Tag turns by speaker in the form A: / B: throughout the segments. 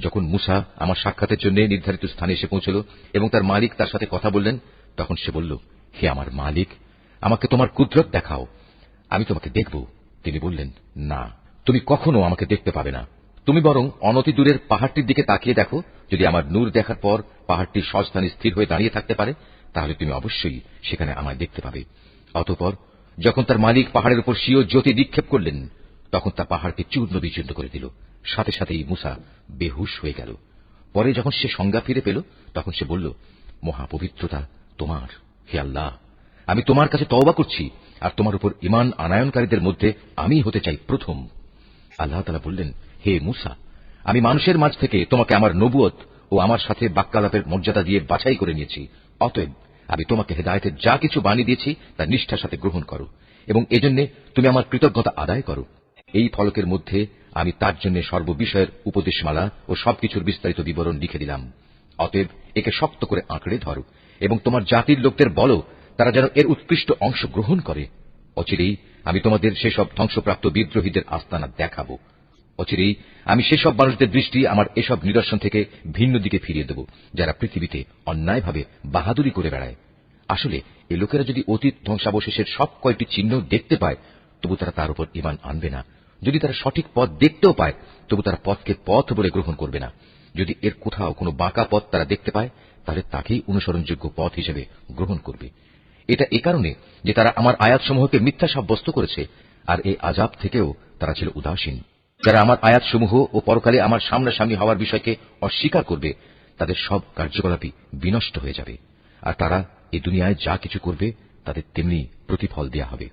A: যখন মুসা আমার সাক্ষাতের জন্য নির্ধারিত স্থানে এসে পৌঁছল এবং তার মালিক তার সাথে কথা বললেন, তখন সে বলল, হে আমার মালিক, আমাকে তোমার কুদরত দেখাও। আমি তোমাকে দেখব। তিনি বললেন, না, তুমি কখনো আমাকে দেখতে পাবে না। তুমি বরং অনতি দূরের পাহাড়টির দিকে তাকিয়ে দেখো। যদি আমার নূর দেখার পর পাহাড়টি সস্থানে স্থির হয়ে দাঁড়িয়ে থাকতে পারে, তাহলে তুমি অবশ্যই সেখানে আমায় দেখতে পাবে। অতঃপর যখন তার মালিক পাহাড়ের উপর স্বীয় জ্যোতি নিক্ষেপ করলেন তখন তা পাহাড়কে চূর্ণ বিচূর্ণ করে দিল। সাথে সাথেই মুসা বেহুশ হয়ে গেল। পরে যখন সে সংজ্ঞা ফিরে পেল, তখন সে বলল, মহাপবিত্রতা তোমার, হে আল্লাহ! আমি তোমার কাছে তওবা করছি, আর তোমার উপর ইমান আনায়নকারীদের মধ্যে আমি হতে চাই প্রথম। আল্লাহ তালা বললেন, হে মুসা, আমি মানুষের মাঝ থেকে তোমাকে আমার নবুয়ত ও আমার সাথে বাক্যালাপের মর্যাদা দিয়ে বাছাই করে নিয়েছি। অতএব আমি তোমাকে হেদায়তের যা কিছু বানিয়ে দিয়েছি, তা নিষ্ঠার সাথে গ্রহণ করো এবং এজন্য তুমি আমার কৃতজ্ঞতা আদায় করো। এই ফলকের মধ্যে আমি তার জন্য সর্ববিষয়ের উপদেশমালা ও সবকিছুর বিস্তারিত বিবরণ লিখে দিলাম। অতএব একে শক্ত করে আঁকড়ে ধরো এবং তোমার জাতির লোকদের বলো, তারা যেন এর উৎকৃষ্ট অংশ গ্রহণ করে। অচিরেই আমি তোমাদের সেসব ধ্বংসপ্রাপ্ত বিদ্রোহীদের আস্তানা দেখাবো। অচিরেই আমি সেসব মানুষদের দৃষ্টি আমার এসব নিদর্শন থেকে ভিন্ন দিকে ফিরিয়ে দেব, যারা পৃথিবীতে অন্যায়ভাবে বাহাদুরি করে বেড়ায়। আসলে এ লোকেরা যদি অতীত ধ্বংসাবশেষের সব কয়েকটি চিহ্ন দেখতে পায়, তবু তারা তার উপর ইমান আনবে না। যদি তারা সঠিক পথ দেখতেও পায়, তবু তারা পথকে পথ বলে গ্রহণ করবে না। যদি এর কোথাও কোনো বাঁকা পথ তারা দেখতে পায়, তাহলে তাকেই অনুসরণযোগ্য পথ হিসেবে গ্রহণ করবে। এটা এ কারণে যে তারা আমার আয়াতসমূহকে মিথ্যা সাব্যস্ত করেছে, আর এই আজাব থেকেও তারা ছিল উদাসীন। যারা আমার আয়াতসমূহ ও পরকালে আমার সামনাসামনি হওয়ার বিষয়কে অস্বীকার করবে, তাদের সব কার্যকলাপই বিনষ্ট হয়ে যাবে। আর তারা এ দুনিয়ায় যা কিছু করবে, তাদের তেমনি প্রতিফল দেয়া হবে।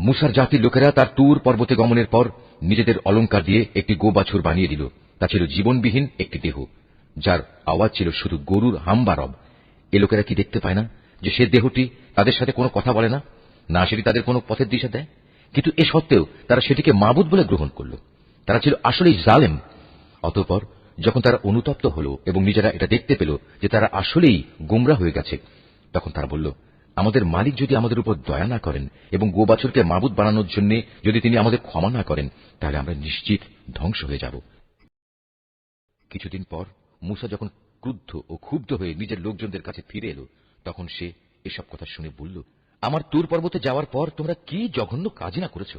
A: মুসার জাতির লোকেরা তার তুর পর্বতে গমনের পর নিজেদের অলঙ্কার দিয়ে একটি গো বাছুর বানিয়ে দিল। তা ছিল জীবনবিহীন একটি দেহ, যার আওয়াজ ছিল শুধু গরুর হাম্বারব এ লোকেরা কি দেখতে পায় না যে সে দেহটি তাদের সাথে কোনো কথা বলে না? না, সেটি তাদের কোনো পথের দিশা দেয়? কিন্তু এ সত্ত্বেও তারা সেটিকে মাবুদ বলে গ্রহণ করল। তারা ছিল আসলেই জালেম। অতঃপর যখন তারা অনুতপ্ত হল এবং নিজেরা এটা দেখতে পেল যে তারা আসলেই গোমরা হয়ে গেছে, তখন তারা বলল আমাদের মালিক যদি আমাদের উপর দয়া না করেন এবং গোবাছরকে মাবুদ বানানোর জন্য যদি তিনি আমাদের ক্ষমা না করেন, তাহলে আমরা নিশ্চিত ধ্বংস হয়ে যাব। কিছুদিন পর মুসা যখন ক্রুদ্ধ ও ক্ষুব্ধ হয়ে নিজের লোকজনদের কাছে ফিরে এলো, তখন সে এসব কথা শুনে বলল, আমার তুর পর্বতে যাওয়ার পর তোমরা কি জঘন্য কাজ না করেছ?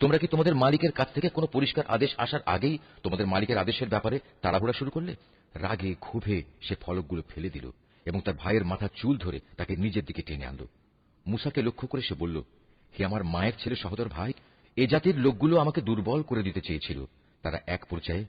A: তোমরা কি তোমাদের মালিকের কাছ থেকে কোনো পরিষ্কার আদেশ আসার আগেই তোমাদের মালিকের আদেশের ব্যাপারে তাড়াহুড়া শুরু করলে? রাগে ক্ষোভে সে ফলকগুলো ফেলে দিল। এবং তার ভাইয়ের মাথার চুল ধরে তাকে নিজের দিকে টেনে আনল। মুসাকে লক্ষ্য করে সে বলল, হে আমার মায়ের ছেলে সহদর ভাই, এ জাতির লোকগুলো আমাকে দুর্বল করে দিতে চেয়েছিল। তারা এক পর্যায়ে